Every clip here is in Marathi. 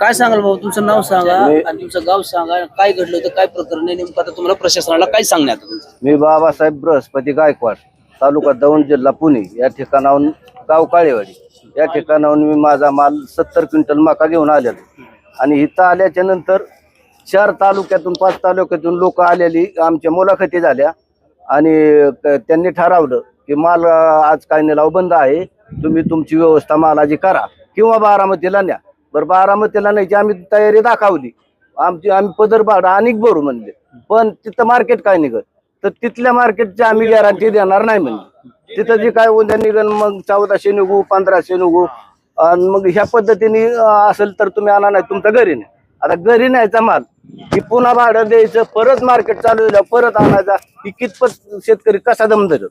काय सांगाल भाऊ? तुमचं नाव सांगा आणि तुमचं गाव सांगा. काय घडलं होतं? काय प्रकरण आहे? नेमकं आता तुम्हाला प्रशासनाला काय सांगण्यात आलं? तुमचं? मी बाबासाहेब बृहस्पती गायकवाड तालुका दौंड जिल्हा पुणे. या ठिकाणाहून गाव काळेवाडी. या ठिकाणाहून मी माझा माल सत्तर क्विंटल मका घेऊन आलेलो. आणि इथं आल्याच्यानंतर चार तालुक्यातून पाच तालुक्यातून लोक आलेली आमच्या मुलाखती झाल्या. आणि क- त्यांनी ठरवलं की माल अं, आज काय निलाव बंद आहे. तुम्ही तुमची व्यवस्था मालाची करा किंवा बारामतीला न्या. बरं बारामतीला न्यायची आम्ही तयारी दाखवली. आमची आम्ही पदर भाडं अनेक भरू म्हणले. पण तिथं मार्केट काय निघत? तर तिथल्या मार्केटची आम्ही गॅरंटी देणार नाही म्हणजे तिथं जे काय उद्या निघन मग चौदाशे निघू पंधराशे निघू. आणि मग ह्या पद्धतीने असेल तर तुम्ही आणा नाही तुमचं घरी नाही. आता घरी न्यायचा माल की पुन्हा भाडं द्यायचं परत मार्केट चालू झालं परत आणायचा ही कितपत शेतकरी कसा दम धरत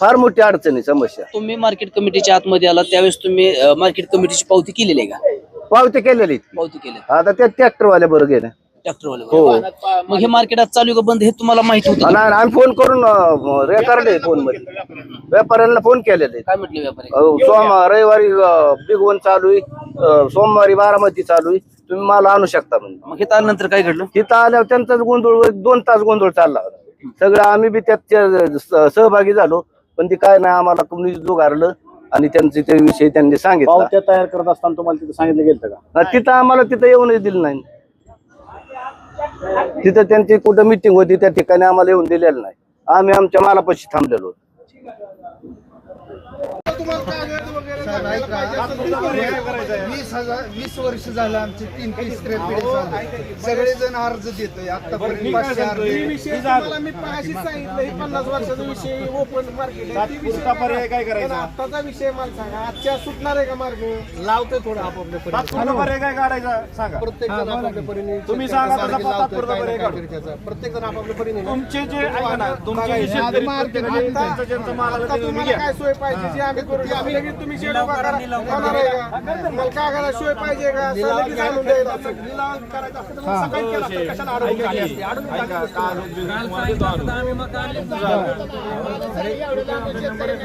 फार मोठी अडचण आहे समस्या. तुम्ही मार्केट कमिटीच्या आतमध्ये आला त्यावेळेस तुम्ही मार्केट कमिटीची पावती केलेली आहे का? पावती केलेली. पावती केली आता त्या ट्रॅक्टरवाल्या बरोबर गेल्या ट्रॅक्टरवाले हो. मग हे मार्केट आज चालू आहे का बंद हे तुम्हाला माहिती होतं आणि आम्ही फोन करून रेकॉर्ड आहे फोनमध्ये. व्यापाऱ्यांना फोन केलेले काय म्हटले व्यापारी? सोम रविवारी बिग वन चालू आहे. अं, सोमवारी बारामती चालू आहे. तुम्ही मला आणू शकता म्हणजे मग हे त्यानंतर काय घडलं? तिथं आल्यावर त्यांचाच गोंधळ एक दोन तास गोंधळ चालला होता. सगळं आम्ही बी त्यात स- सहभागी झालो. पण ते काय नाही आम्हाला कुणी जुगारलं आणि त्यांचे ते विषय त्यांनी सांगितलं. पावत्या तयार करत असताना तुम्हाला तिथे सांगितलं गेलं का? तिथं आम्हाला तिथं येऊनच दिलं नाही. तिथं त्यांची कुठं मिटिंग होती त्या ठिकाणी आम्हाला येऊन दिलेलं नाही. आम्ही आमच्या मालापाशी थांबलेलो. वीस हजार वीस वर्ष झालं आमचे तीन तीस पिढी सगळेजण अर्ज देतोय. आतापर्यंत पाचशे अर्ज मी पाचशे सांगितलं. हे पन्नास वर्षाचा विषय ओपन मार्केट आहे. ती विषय पर्याय काय करायचा? आत्ताचा विषय मला सांगा. आजच्या सुटणार आहे का मार्ग? लावतोय थोडं आपापल्या पर्याय काय काढायचा? सांगा. प्रत्येक जण आपापल्या परीने तुम्ही सांगा. प्रत्येक जण आपापल्या परीने. तुमचे जे ऐका ना तुमचे माल आम्ही करू आम्ही लगेच तुम्ही शेड उभा करा होणार आहे का मला कागदाला सोय पाहिजे का? लगेच आणून द्यायला लिलाव करायचा असतं तर मग सकाळी केला असतं. कशाला अडवून टाकली असती? अडवून टाकली असती.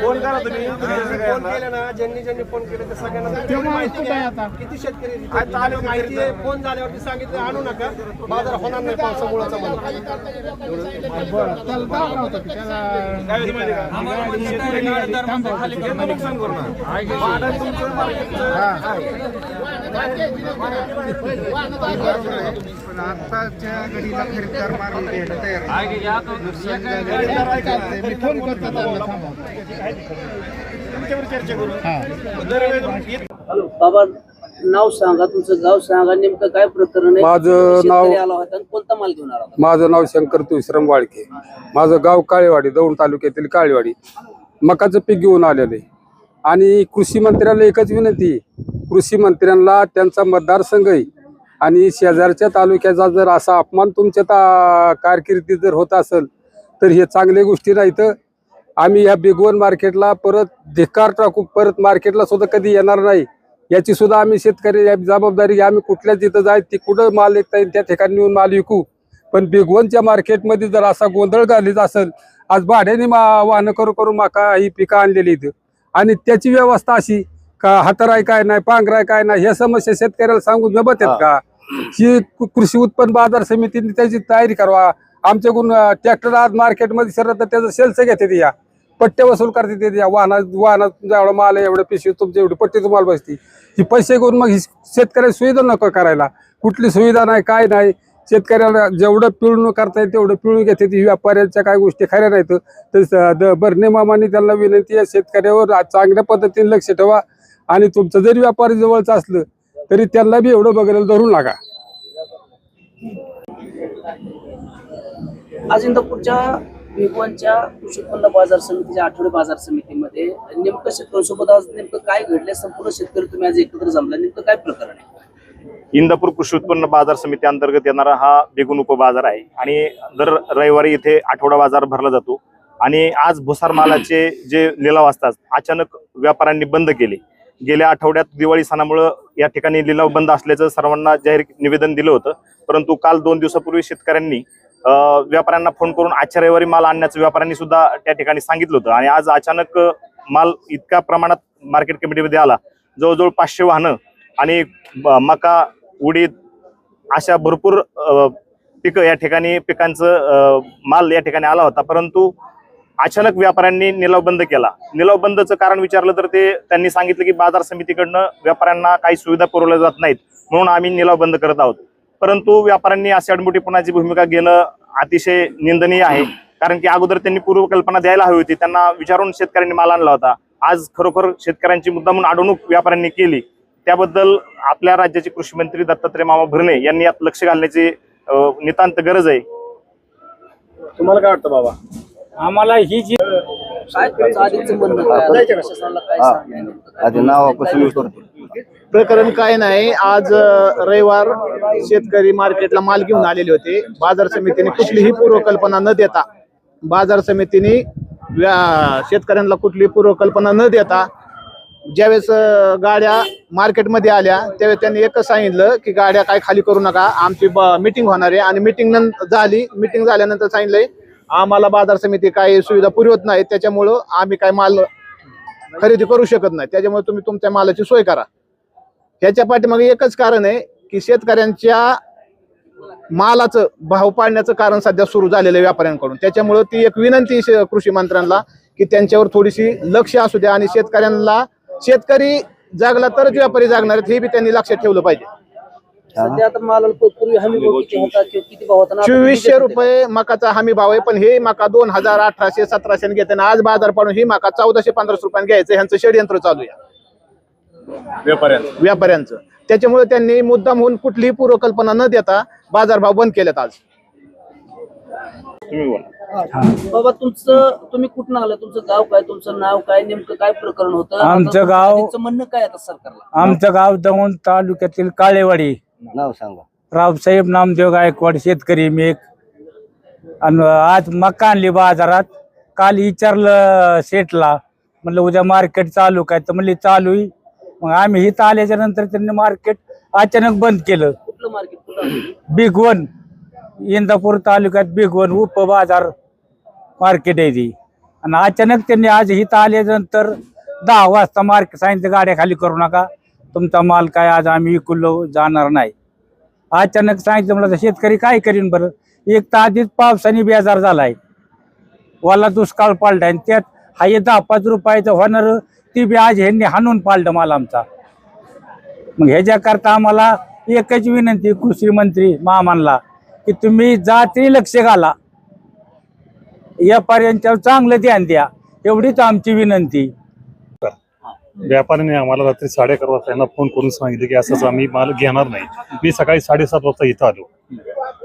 फोन करा तुम्ही. फोन? केले ना ज्यांनी ज्यांनी फोन केले ते सगळ्यांना माहिती आहे किती शेतकरी? आता आले माहिती आहे. फोन झाल्यावरती सांगितलं आणू नका. बाजार होणार नाही पावसामुळाचा म्हणून. काय होतं माहिती का? शेतकरी त्यांना नुकसान तुमचं मार्केटचं पण आताच्या घडीला खरेदीदार माल घ्यायला तयार नाही. मी फोन करतो तुमच्यावर चर्चा करू. दरवेळी हॅलो बाबा नाव सांगा तुमचं गाव सांगा. नेमकं काय प्रकरण आहे? माझं शेतकरी नाव- आला होता आणि कोणता माल घेऊन आला होता? माझं नाव शंकर तुळशीराम वाळके माझं गाव काळेवाडी दौंड तालुक्यातील काळेवाडी. मकाचं पीक घेऊन आलेलं. आहे आणि कृषी मंत्र्याला एकच विनंती कृषी मंत्र्यांना त्यांचा मतदारसंघ आहे आणि शेजारच्या तालुक्याचा जर असा अपमान तुमच्या ता कारकिर्दीत जर होत असेल तर हे चांगल्या गोष्टी नाहीत. आम्ही या बिगवन मार्केटला परत धिक्कार टाकू परत मार्केटला सुद्धा कधी येणार नाही. याची सुद्धा आम्ही शेतकरी जबाबदारी आम्ही कुठल्या तिथं जाय ती कुठं माल विकता येईल त्या ठिकाणी येऊन माल विकू. पण बिगवनच्या मार्केटमध्ये जर असा गोंधळ घालीत असेल आज भाड्याने मा वाहनं करू करू माका ही पिकं आणलेली इथं. आणि त्याची व्यवस्था अशी का हातराय काय नाही पांघराय काय नाही ह्या समस्या शेतकऱ्याला सांगून जमत आहेत का? ही कृ- कृषी उत्पन्न बाजार समितीने त्याची तयारी करावा. आमच्याकडून ट्रॅक्टर आज मार्केटमध्ये सरत तर त्याचं सेल्स घेते या. पट्टे वसूल करते ते या. वाहना वाहनात एवढा माल आहे एवढं पिशवी तुमची एवढी पट्टी तुम्हाला बसती. ही पैसे घेऊन मग ही शेतकऱ्याला सुविधा नको करायला. कुठली सुविधा नाही काय नाही. शेतकऱ्याला जेवढं पिळून करता येईल तेवढं पिळून घेते. ती व्यापाऱ्यांच्या काय गोष्टी खऱ्या नाहीत तर बर्ने मामाने त्यांना विनंती आहे शेतकऱ्यावर चांगल्या पद्धतीने लक्ष ठेवा. आणि तुमचं जरी व्यापारी जवळचं असलं तरी त्यांना बी एवढं बघायला धरून लागा. आज इंदापूरच्या भिगवणच्या कृषी उत्पन्न बाजार समितीच्या आठवडे बाजार समितीमध्ये नेमकं शेतकऱ्यांसोबत आज नेमकं काय घडले संपूर्ण शेतकरी तुम्ही आज एकत्र जमला नेमकं काय प्रकरण आहे? इंदापूर कृषी उत्पन्न बाजार समिती अंतर्गत येणारा हा बेगुन उपबाजार आहे. आणि दर रविवारी इथे आठवडा बाजार भरला जातो. आणि आज भुसार मालाचे जे लिलाव असतात अचानक व्यापाऱ्यांनी बंद केले. गेल्या आठवड्यात दिवाळी सणामुळं या ठिकाणी लिलाव बंद असल्याचं सर्वांना जाहीर निवेदन दिलं होतं. परंतु काल दोन दिवसापूर्वी शेतकऱ्यांनी व्यापाऱ्यांना फोन करून आजच्या रविवारी माल आणण्याचं व्यापाऱ्यांनी सुद्धा त्या ठिकाणी सांगितलं होतं. आणि आज अचानक माल इतक्या प्रमाणात मार्केट कमिटीमध्ये आला. जवळजवळ पाचशे वाहनं आणि मका उडीद अशा भरपूर पिकं या ठिकाणी पिकांचं माल या ठिकाणी आला होता. परंतु अचानक व्यापाऱ्यांनी निलाव बंद केला. निलाव बंदचं कारण विचारलं तर ते त्यांनी सांगितलं की बाजार समितीकडनं व्यापाऱ्यांना काही सुविधा पुरवल्या जात नाहीत. म्हणून आम्ही निलाव बंद करत आहोत. परंतु व्यापाऱ्यांनी अशी अडमुठीपणाची भूमिका घेणं अतिशय निंदनीय आहे. कारण की अगोदर त्यांनी पूर्वकल्पना द्यायला हवी होती. त्यांना विचारून शेतकऱ्यांनी माल आणला होता. आज खरोखर शेतकऱ्यांची मुद्दामून अडवणूक व्यापाऱ्यांनी केली. त्याबद्दल आपल्या राज्याचे कृषी मंत्री दत्तात्रय मामा भरणे यांनी यात लक्ष घालण्याची नितांत गरज आहे. तुम्हाला काय वाटतं बाबा? आम्हाला ही जी? आधी नावापासून प्रकरण काय नाही आज रविवार शेतकरी मार्केटला माल घेऊन आलेले होते. बाजार समितीने कुठलीही पूर्वकल्पना न देता बाजार समितीने शेतकऱ्यांना कुठलीही पूर्वकल्पना न देता ज्यावेळेस गाड्या मार्केटमध्ये आल्या त्यावेळेस त्यांनी एकच सांगितलं की गाड्या काय खाली करू नका आमची मिटिंग होणार आहे. आणि मिटिंग झाली. मिटिंग झाल्यानंतर सांगितलंय आम्हाला बाजार समिती काही सुविधा पुरवत नाही त्याच्यामुळं आम्ही काय माल खरेदी करू शकत नाही. त्याच्यामुळे तुम्ही तुमच्या मालाची सोय करा. ह्याच्या पाठीमागे एकच कारण आहे की शेतकऱ्यांच्या मालाचं भाव पाडण्याचं कारण सध्या सुरू झालेलं आहे व्यापाऱ्यांकडून. त्याच्यामुळं ती एक विनंती कृषी मंत्र्यांना की त्यांच्यावर थोडीशी लक्ष असू द्या आणि शेतकऱ्यांना शेतकरी जागला तरच व्यापारी जागणार आहेत हे बी त्यांनी लक्षात ठेवलं पाहिजे. सध्या आता मालाला पूर्वी हमी भाव किती होता किंवा किती भाव होता ना आता चोवीसशे रुपये मकाचा हमी भाव आहे पण हे मका दोन हजार अठराशे सतराशे घेताना आज बाजार पाडून ही मका चौदाशे पंधराशे रुपयाने घ्यायचं ह्यांचं षडयंत्र चालू आहे. व्यापाऱ्यांचं. व्यापाऱ्यांचं. त्याच्यामुळे त्यांनी मुद्दाम होऊन कुठलीही पूर्वकल्पना न देता बाजारभाव बंद केलेत आज. तुम्ही बोला. बाबा तुमचं तुम्ही कुठून आलं तुमचं गाव काय? तुमचं नाव काय? नेमकं काय प्रकरण होतं? आमचं गाव- म्हणणं काय आता सरकारला? आमचं गाव दौंड तालुक्यातील काळेवाडी. नाव सांगा. रावसाहेब नामदेव गायकवाड शेतकरी मी एक. आणि आज मका आणली बाजारात. काल विचारलं सेटला म्हणलं उद्या मार्केट चालू काय? तर म्हणले चालू आहे. मग आम्ही इथं आल्याच्यानंतर त्यांनी मार्केट अचानक बंद केलं. कुठलं मार्केट? कुठं आहे? बिग वन इंदापूर तालुक्यात बिग वन उप बाजार मार्केट आहे ती. आणि अचानक त्यांनी आज इथं आल्यानंतर दहा वाजता मार्केट सांगितलं गाड्या खाली करू नका. तुमचा माल काय आज आम्ही विकुलो जाणार नाही. अचानक सांगितलं मला शेतकरी काय करीन बरं? एक तर आधीच पावसाने बेजार आहे वाला दुष्काळ पालटाय आणि त्यात हा हे दहा पाच रुपयाचं होणार ती बी आज ह्यांनी हाणून पाळलं माल आमचा. मग ह्याच्याकरता आम्हाला एकच विनंती कृषी मंत्री महामानला की तुम्ही जाती लक्ष घाला. व्यापाऱ्यांच्यावर चांगलं ध्यान द्या. एवढीच आमची विनंती. व्यापाऱ्याने आम्हाला रात्री साडे अकरा वाजता यांना फोन करून सांगितलं की असंच आम्ही माल घेणार नाही. मी सकाळी साडेसात वाजता इथं आलो.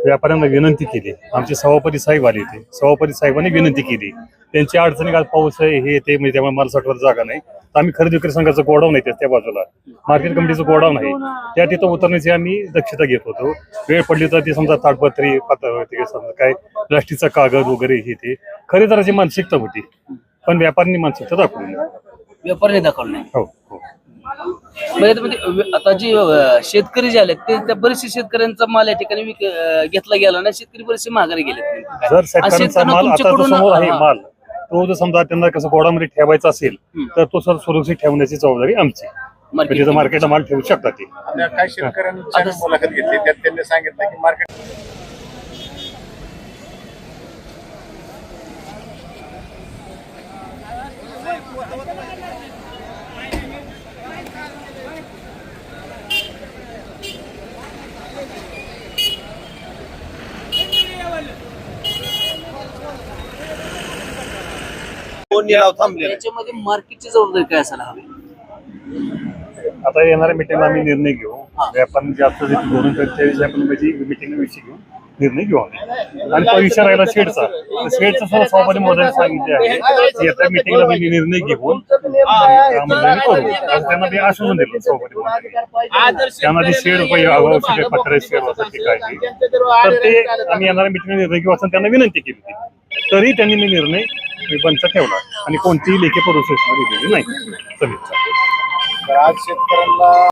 व्यापाऱ्यांना विनंती केली. आमचे सभापती साहेब आले होते. सभापती साहेबांनी विनंती केली. त्यांची अडचणी काल पाऊस आहे हे ते म्हणजे त्यामुळे मला साठवर जागा नाही. तर आम्ही खरेदी विक्री संघाचं गोडाऊन आहे त्या बाजूला. मार्केट कमिटीचं गोडाऊन आहे. त्या तिथं उतरण्याची आम्ही दक्षता घेत होतो. वेळ पडली तर ते समजा ताडपत्री पातळ समजा काय प्लास्टिकचा कागद वगैरे हे ते. खरेदीदाराची मानसिकता होती. पण व्यापाऱ्यांनी मानसिकता दाखवली. व्यापारी दाखवलं नाही. हो हो. म्हणजे आता म्हणजे आता जे शेतकरी जे आले ते त्या बरेचसे शेतकऱ्यांचा माल या ठिकाणी घेतला गेला नाही. शेतकरी बरेचसे माघारी गेले जर शेतकऱ्यांचा माल आता समोर आहे माल. तो जर समजा त्यांना कसं गोडामध्ये ठेवायचा असेल तर तो सर सुरक्षित ठेवण्याची जबाबदारी आमची. म्हणजे मार्केटला माल ठेवू शकतात ते. काही शेतकऱ्यांची आम्ही मुलाखत घेतली त्यात त्यांनी सांगितलं की मार्केट त्याच्यामध्ये मार्केटची जबाबदारी काय असायला हवी? आता येणाऱ्या मिटिंगला आम्ही निर्णय घेऊ. व्यापारी जास्त धोरण त्याविषयी आपण म्हणजे मिटिंग विषयी घेऊ. निर्णय घ्यावा आणि तो विषय राहिला शेडचा शेडचा सर्व सभापती मोदयांनी सांगितले आहे. की येत्या मिटिंगला मी निर्णय घेऊन कामगिरी करू. असं त्यांना ते आश्वासन दिलं सभापती मोदयांनी. त्यांना ते शेड आवश्यक पत्रे शेड असं ठीक आहे. तर ते आम्ही येणाऱ्या मिटिंगला निर्णय घेऊ असं त्यांना विनंती केली होती. तरी त्यांनी मी निर्णय पंच ठेवला. आणि कोणतीही लेखी प्रोसेस दिलेली नाही. समितीचा तर आज शेतकऱ्यांना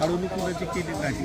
আর অনুকূলে টিকিট নাকি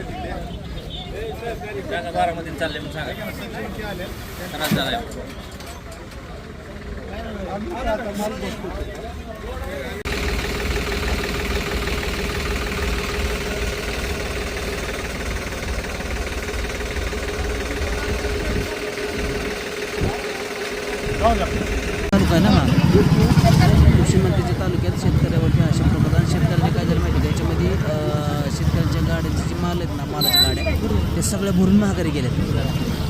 Gracias. गेला आपल्याला आता काय केलं सारखं आहे ना हा कृषी मंत्रीच्या तालुक्यात शेतकऱ्यावरती अशा प्रकार शेतकऱ्याने काय झालं माहिती आहे का? याच्यामध्ये अं, शेतकऱ्यांच्या आलेत ना मालाच्या गाड्या. ते सगळ्या भरून महागारी गेल्यात